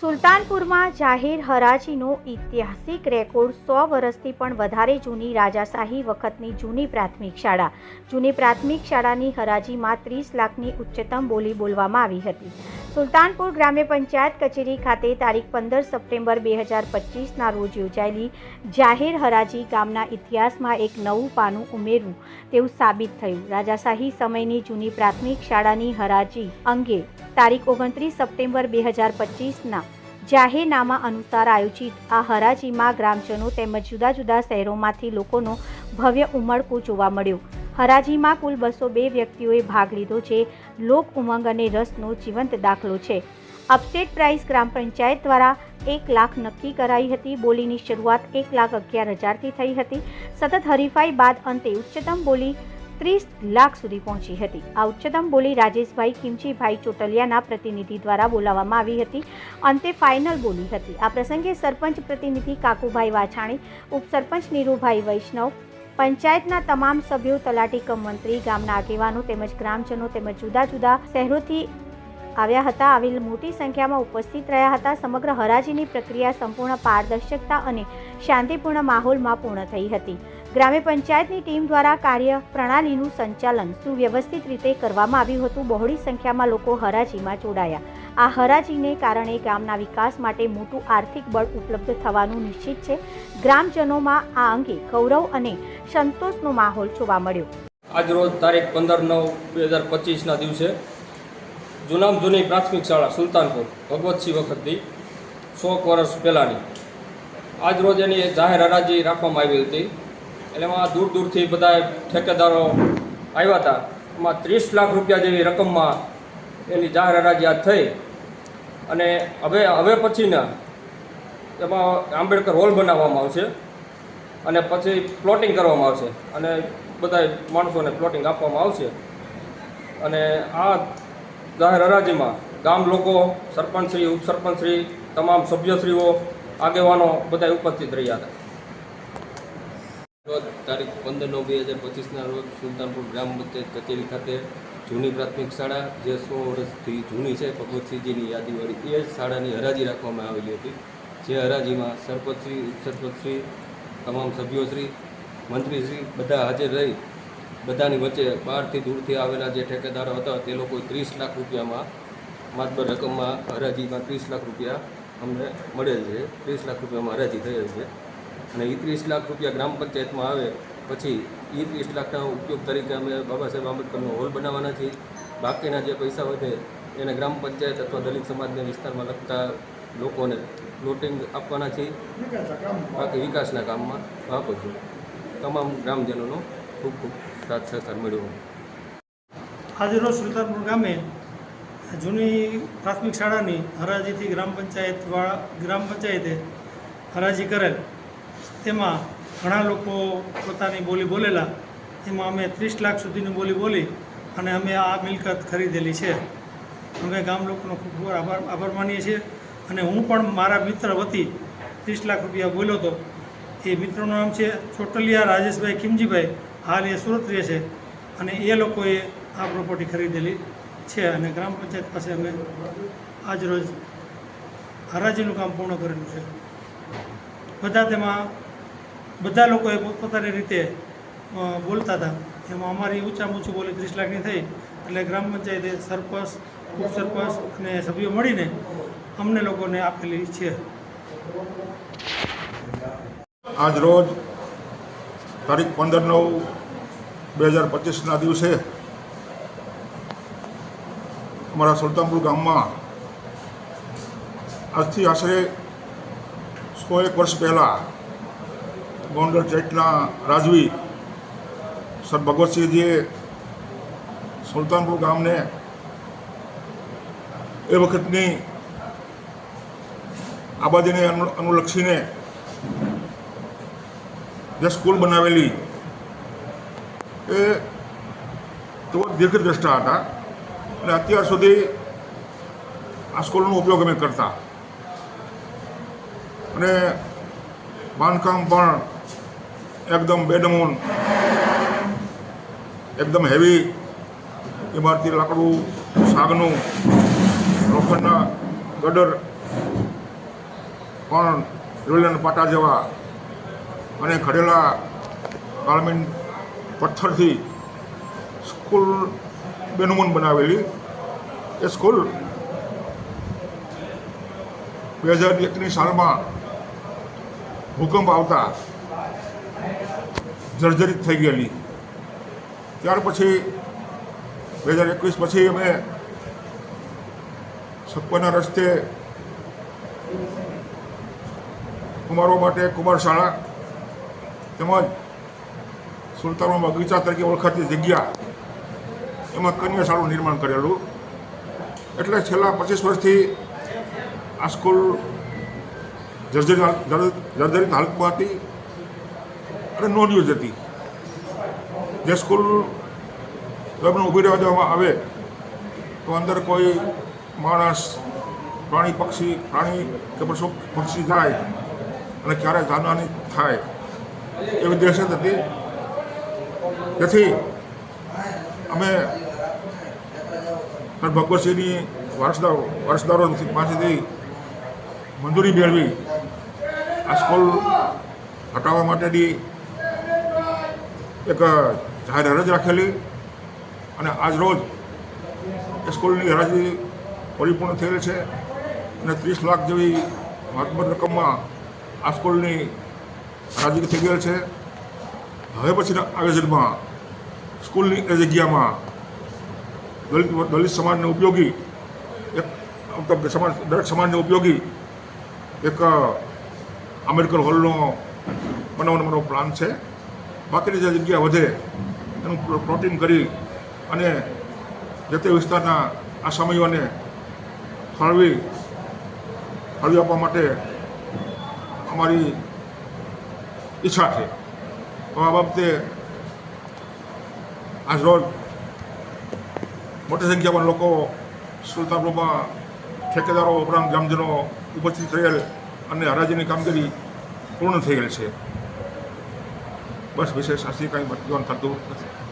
સુલતાનપુરમાં જાહેર હરાજીનો ઐતિહાસિક રેકોર્ડ સો વર્ષથી પણ વધારે જૂની રાજાશાહી વખતની જૂની પ્રાથમિક શાળા. જૂની પ્રાથમિક શાળાની હરાજીમાં ત્રીસ લાખની ઉચ્ચતમ બોલી બોલવામાં આવી હતી. સુલતાનપુર ગ્રામ્ય પંચાયત કચેરી ખાતે તારીખ પંદર સપ્ટેમ્બર બે હજાર પચીસના રોજ યોજાયેલી જાહેર હરાજી ગામના ઇતિહાસમાં એક નવું પાનું ઉમેરવું તેવું સાબિત થયું. રાજાશાહી સમયની જૂની પ્રાથમિક શાળાની હરાજી અંગે તારીખ ઓગણત્રીસ સપ્ટેમ્બર બે હજાર પચીસના જાહેરનામા અનુસાર આયોજિત આ હરાજીમાં ગ્રામજનો તેમજ જુદા જુદા શહેરોમાંથી લોકોનો ભવ્ય ઉમળકો જોવા મળ્યો. હરાજીમાં કુલ બસો બે વ્યક્તિઓએ ભાગ લીધો છે લોક ઉમંગ અને રસનો જીવંત દાખલો છે. અપસેટ પ્રાઇસ ગ્રામ પંચાયત દ્વારા એક લાખ નક્કી કરાઈ હતી. બોલીની શરૂઆત એક લાખ અગિયાર હજારથી થઈ હતી. સતત હરીફાઈ બાદ અંતે ઉચ્ચતમ બોલી ત્રીસ લાખ સુધી પહોંચી હતી. આ ઉચ્ચતમ બોલી રાજેશભાઈ કિમચીભાઈ ચોટલિયાના પ્રતિનિધિ દ્વારા બોલાવવામાં આવી હતી. અંતે ફાઇનલ બોલી હતી. આ પ્રસંગે સરપંચ પ્રતિનિધિ કાકુભાઈ વાછાણી, ઉપસરપંચ નીરુભાઈ વૈષ્ણવ, પંચાયતના તમામ સભ્યો, તલાટી કમ મંત્રી, ગામના આગેવાનો તેમજ ગ્રામજનો તેમજ જુદા જુદા શહેરોથી આવ્યા હતા. આવેલ મોટી સંખ્યામાં ઉપસ્થિત રહ્યા હતા. સમગ્ર હરાજીની પ્રક્રિયા સંપૂર્ણ પારદર્શકતા અને શાંતિપૂર્ણ માહોલમાં પૂર્ણ થઈ હતી. ગ્રામ્ય પંચાયતની ટીમ દ્વારા કાર્ય પ્રણાલીનું સંચાલન સુવ્યવસ્થિત રીતે કરવામાં આવ્યું હતું. બહોળી સંખ્યામાં લોકો હરાજીમાં જોડાયા. આ હરાજીને કારણે ગામના વિકાસ માટે મોટું આર્થિક બળ ઉપલબ્ધ થવાનું નિશ્ચિત છે. ગ્રામજનોમાં આ અંગે ગૌરવ અને સંતોષનો માહોલ જોવા મળ્યો. આજરોજ તારીખ પંદર નવ બે હજાર પચીસના દિવસે જૂનામ જૂની પ્રાથમિક શાળા સુલતાનપુર ભગવતસિંહ વખતથી સો વર્ષ પહેલાંની. આજરોજ એની જાહેર હરાજી રાખવામાં આવી હતી. એટલે એમાં દૂર દૂરથી બધા ઠેકેદારો આવ્યા હતા. એમાં ત્રીસ લાખ રૂપિયા જેવી રકમમાં એની જાહેર હરાજી થઈ. અને હવે હવે પછીના એમાં આંબેડકર હોલ બનાવવામાં આવશે અને પછી પ્લોટિંગ કરવામાં આવશે અને બધા માણસોને પ્લોટિંગ આપવામાં આવશે. અને આ જાહેર હરાજીમાં ગામ લોકો, સરપંચશ્રી, ઉપસરપંચશ્રી, તમામ સભ્યશ્રીઓ, આગેવાનો બધા ઉપસ્થિત રહ્યા હતા. તારીખ પંદર નવ બે હજાર પચીસના રોજ સુલતાનપુર ગ્રામ પંચાયત કચેરી ખાતે જૂની પ્રાથમિક શાળા, જે સો વર્ષથી જૂની છે, ભગવતસિંહજીની યાદીવાળી એ જ શાળાની હરાજી રાખવામાં આવેલી હતી, જે હરાજીમાં સરપંચશ્રી, ઉપસરપંચશ્રી, તમામ સભ્યોશ્રી, મંત્રીશ્રી બધા હાજર રહી, બધાની વચ્ચે બહારથી દૂરથી આવેલા જે ઠેકેદારો હતા, તે લોકો ત્રીસ લાખ રૂપિયામાં માતબર રકમમાં હરાજીમાં ત્રીસ લાખ રૂપિયા અમને મળેલ છે, ત્રીસ લાખ રૂપિયામાં હરાજી થયેલ છે. અને એ ત્રીસ લાખ રૂપિયા ગ્રામ પંચાયતમાં આવે પછી એ ત્રીસ લાખના ઉપયોગ તરીકે અમે બાબા સાહેબ આંબેડકરનો હોલ બનાવવાના છીએ. બાકીના જે પૈસા વધે એને ગ્રામ પંચાયત અથવા દલિત સમાજના વિસ્તારમાં લગતા લોકોને પ્લોટિંગ આપવાના છીએ. બાકી વિકાસના કામમાં વાપરું છું. તમામ ગ્રામજનોનો ખૂબ ખૂબ સાથ સહકાર મળ્યો આજરોજ સુલતાનપુર ગામે જૂની પ્રાથમિક શાળાની હરાજીથી ગ્રામ પંચાયત ગ્રામ પંચાયતે હરાજી કરેલ. તેમાં ઘણા લોકો પોતાની બોલી બોલેલા. એમાં અમે ત્રીસ લાખ સુધીની બોલી બોલી અને અમે આ મિલકત ખરીદેલી છે. અમે ગામ લોકોનો ખૂબ આભાર આભાર માનીએ છીએ. અને હું પણ મારા મિત્ર વતી ત્રીસ લાખ રૂપિયા બોલ્યો હતો. એ મિત્રનું નામ છે ચોટલિયા રાજેશભાઈ કિમજીભાઈ હાલ એ સુરત રહે છે. અને એ લોકોએ આ પ્રોપર્ટી ખરીદેલી છે અને ગ્રામ પંચાયત પાસે અમે આજરોજ હરાજીનું કામ પૂર્ણ કરેલું છે. બધા તેમાં બધા લોકોએ પોતપોતાની રીતે બોલતા હતા. એમાં અમારી ઊંચામાં ઊંચું બોલી ત્રીસ લાખની થઈ. એટલે ગ્રામ પંચાયતે સરપંચ, ઉપસરપંચ અને સભ્યો મળીને અમને લોકોને આપેલી છે. આજ રોજ તારીખ પંદર નવ બે હજાર પચીસના દિવસે અમારા સુલતાનપુર ગામમાં આજથી આશરે સો એક વર્ષ પહેલાં ગોંડલ ચેટના રાજવી સર ભગવતસિંહજીએ સુલતાનપુર ગામને એ વખતની આબાદીને અનુલક્ષીને જે સ્કૂલ બનાવેલી, એ તેઓ દીર્ઘદ્રષ્ટા હતા અને અત્યાર સુધી આ સ્કૂલનો ઉપયોગ અમે કરતા. અને બાંધકામ પણ એકદમ બેડમૂન, એકદમ હેવી ઇમારતી લાકડું, સાગનું, લોખંડના ગડર, પણ રેલવેના પાટા જેવા અને ઘડેલા કાળમીન પથ્થરથી સ્કૂલ બેનમૂન બનાવેલી. એ સ્કૂલ બે હજાર એકની સાલમાં ભૂકંપ આવતા જર્જરિત થઈ ગયેલી. ત્યાર પછી બે હજાર એકવીસ પછી અમે સપના રસ્તે કુમારો માટે કુમાર શાળા તેમજ સુલતાનો બગીચા તરીકે ઓળખાતી જગ્યા એમાં કન્યા શાળાનું નિર્માણ કરેલું. એટલે છેલ્લા પચીસ વર્ષથી આ સ્કૂલ જર્જરિત હાલતમાં હતી. અને નોન યુઝ હતી જે સ્કૂલ જો ઊભી રહેવા દેવામાં આવે, તો અંદર કોઈ માણસ, પ્રાણી, પક્ષી, પ્રાણી કે પશુ, પક્ષી થાય અને ક્યારે જાનહાની થાય, એવી દહેશત હતી. તેથી અમે ભગવતસિંહની વારસદારો વારસદારો પાસેથી મંજૂરી મેળવી. આ સ્કૂલ હટાવવા માટેની એક જાહેર અરજ રાખેલી અને આજ રોજ એ સ્કૂલની હરાજી પરિપૂર્ણ થયેલ છે અને ત્રીસ લાખ જેવી મહત્તમ રકમમાં આ સ્કૂલની હરાજી થઈ ગયેલ છે. હવે પછીના આયોજનમાં સ્કૂલની એ જગ્યામાં દલિત દલિત સમાજને ઉપયોગી એક સમાજ, દરેક સમાજને ઉપયોગી એક આંબેડકર હોલનો બનાવવાનો મારો પ્લાન છે. બાકીની જે જગ્યા વધે એનું પ્લો- પ્લોટિંગ કરી અને જે તે વિસ્તારના આસામીઓને ફાળવી ફાળવી આપવા માટે અમારી ઈચ્છા છે. તો આ બાબતે આજરોજ મોટી સંખ્યામાં લોકો સુલતાનપુરમાં ઠેકેદારો, ઉપરાંત ગ્રામજનો ઉપસ્થિત થયેલ અને હરાજીની કામગીરી પૂર્ણ થયેલ છે. બસ વિશેષ આથી કાંઈ મતદાન થતું નથી.